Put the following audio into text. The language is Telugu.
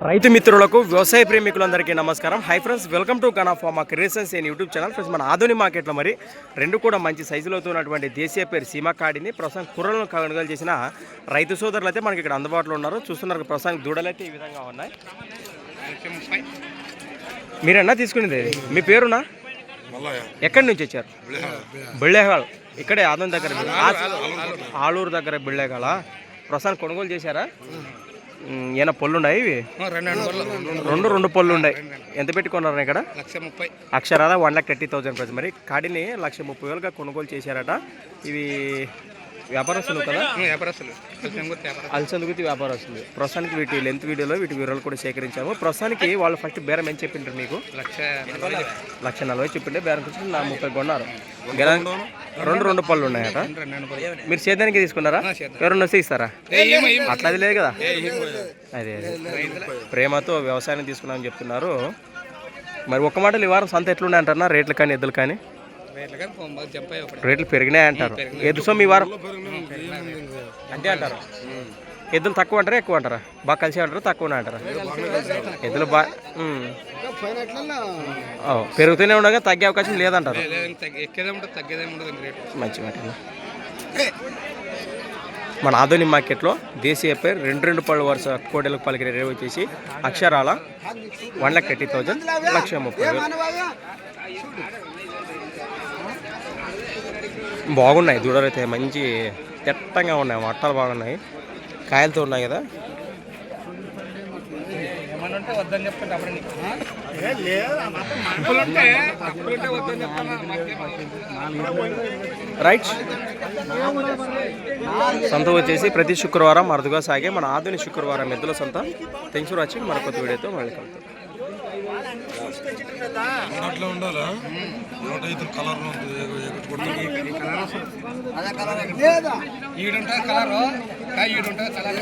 రైతు మిత్రులకు వ్యవసాయ ప్రేమికులందరికీ నమస్కారం. Hi friends welcome to Gana farmer creations and YouTube channel friends మన ఆధునిక మార్కెట్లో మరి రెండు కూడా మంచి సైజులో ఉన్నటువంటి దేశీయ పేరు సీమా కాడిని ప్రస్తుతం కుర్రలను కొనుగోలు చేసిన రైతు సోదరులు అయితే మనకి ఇక్కడ అందుబాటులో ఉన్నారు. చూస్తున్నారు ప్రస్తుతానికి దూడలు అయితే ఈ విధంగా ఉన్నాయి. మీరన్నా తీసుకునేది? మీ పేరునా? ఎక్కడి నుంచి వచ్చారు? బిళ్ళేగాల్ ఇక్కడే ఆదం దగ్గర ఆలూరు దగ్గర బిళ్ళేగాల ప్రస్తుతానికి కొనుగోలు చేశారా? ఏమైనా పళ్ళు ఉన్నాయి ఇవి? రెండు రెండు పళ్ళు. ఉన్నాయి ఎంత పెట్టుకున్నారు ఇక్కడ? లక్ష ముప్పై. అక్షరాల one lakh thirty thousand price. మరి కాడిని లక్ష ముప్పై వేలుగా కొనుగోలు చేశారట. ఇవి వ్యాపారస్తులు కదా? వ్యాపారస్తులు. వ్యాపారం అలసందుగుతి వ్యాపారస్తులు. ప్రస్తుతానికి వీటి లెంత్ వీడియోలో వీటి వివరాలు కూడా సేకరించాము. ప్రస్తుతానికి వాళ్ళు ఫస్ట్ బేరం ఏం చెప్పింటారు మీకు? లక్ష నలభై. లక్ష నలభై చెప్పింటే బేరం వచ్చి నా ముప్పై కొన్నారు. రెండు రెండు పళ్ళు ఉన్నాయట. మీరు సేద్యానికి తీసుకున్నారా. ఎవరన్నా వస్తే ఇస్తారా. అట్లా అది లేదు కదా? అదే అదే. ప్రేమతో వ్యవసాయం తీసుకున్నామని చెప్తున్నారు. మరి ఒక మాటలు ఈ వారం సంత ఎట్లున్నాయి అంటారా రేట్లు కానీ ఎద్దులు కానీ? రేట్లు పెరిగినాయి అంటారు. ఎద్దు సొమ్ము ఈ వారం? అంతే అంటారు. ఎద్దులు తక్కువ అంటారా ఎక్కువ అంటారా? బాగా కలిసి అంటారా తక్కువ అంటారా? ఎద్దులు బాగా పెరుగుతూనే ఉండగా తగ్గే అవకాశం లేదంటారు. రేటు. మంచి మాట మన ఆధునిక మార్కెట్లో దేశీయ పేరు రెండు రెండు పళ్ళు వరుస కోడలకు పలికిన రేవు వచ్చేసి అక్షరాల వన్ లాక్ థర్టీ థౌజండ్ లక్ష ముప్పై బాగున్నాయి దూడలు అయితే మంచి దట్టంగా ఉన్నాయి మట్టాలు బాగున్నాయి. కాయలతో ఉన్నాయి కదా? రైట్ సంత వచ్చేసి ప్రతి శుక్రవారం అరుదుగా సాగే మన ఆధునిక శుక్రవారం ఎద్దుల సంత. థ్యాంక్స్ ఫర్ వాచింగ్ మరొక వీడియోతో మళ్ళీ కలుగుతాం అట్లా ఉండాలా? నూట ఐదు కలర్. ఈడుంటుంది కలరు. ఈడుంటుంది కలర్